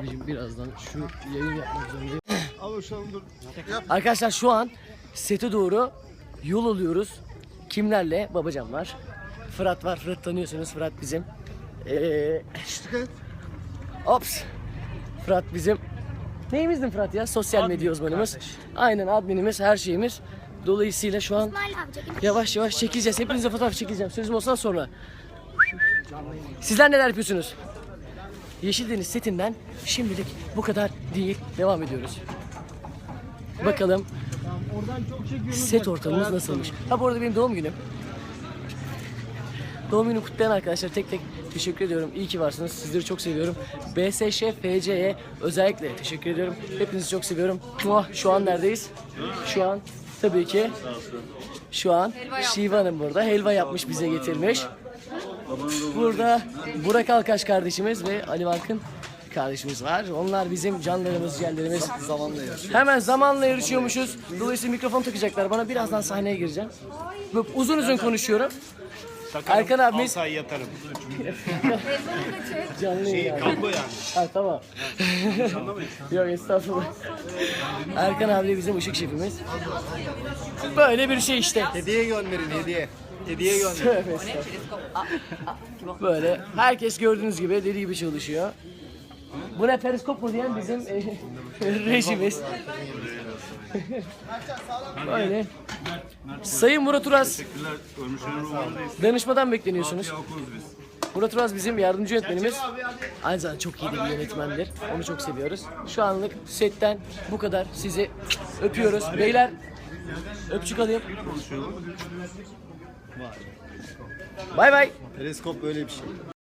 Abicim birazdan şu yayın yapmak zorundayım. Şu an dur. Yap. Arkadaşlar şu an sete doğru yol alıyoruz. Kimlerle? Babacan var. Fırat var. Fırat tanıyorsunuz. Fırat bizim. Ee, ops. Fırat bizim. Neyimizdin Fırat ya? Sosyal medya uzmanımız. Aynen adminimiz, her şeyimiz. Dolayısıyla şu an yavaş yavaş çekeceğiz. Hepinize fotoğraf çekeceğim. Sözüm olsan sonra. Sizler neler yapıyorsunuz? Yeşildeniz setinden şimdilik bu kadar değil. Devam ediyoruz. Bakalım set ortamımız nasılmış. Ha bu arada benim doğum günüm. Doğum günü kutlayan arkadaşlar tek tek teşekkür ediyorum. İyi ki varsınız. Sizleri çok seviyorum. BSŞ, FC'ye özellikle teşekkür ediyorum. Hepinizi çok seviyorum. Muah, Şu an neredeyiz? Şu an tabii ki şu an Şiva Hanım burada. Helva yapmış bize getirmiş. Burada Burak Alkaş kardeşimiz ve Ali Barkın kardeşimiz var. Onlar bizim canlarımız, ciğerlerimiz. Zamanla yarışıyor. Hemen zamanla yarışıyormuşuz. Dolayısıyla mikrofon takacaklar bana. Birazdan sahneye gireceğim. Böyle uzun uzun konuşuyorum. Erkan abimiz Altı ay yatarım. canlı yayın abi. Kablo yani. Ha tamam. Yok estağfurullah. Erkan abi de bizim ışık şefimiz. Böyle bir şey işte. Hediye gönderin hediye. Hediye estağfurullah. Böyle herkes gördüğünüz gibi deli gibi çalışıyor. Bu ne periskop mu diyen bizim e, rejimiz. Böyle. Sayın Murat Uras, Ölmüşlerin danışmadan bekleniyorsunuz. Okuruz biz. Murat Uras bizim yardımcı yönetmenimiz. Aynı zamanda çok iyi de bir yönetmendir. Onu çok seviyoruz. Şu anlık setten bu kadar. Sizi öpüyoruz. Beyler öpücük alayım. Bay bay. Teleskop böyle bir şey.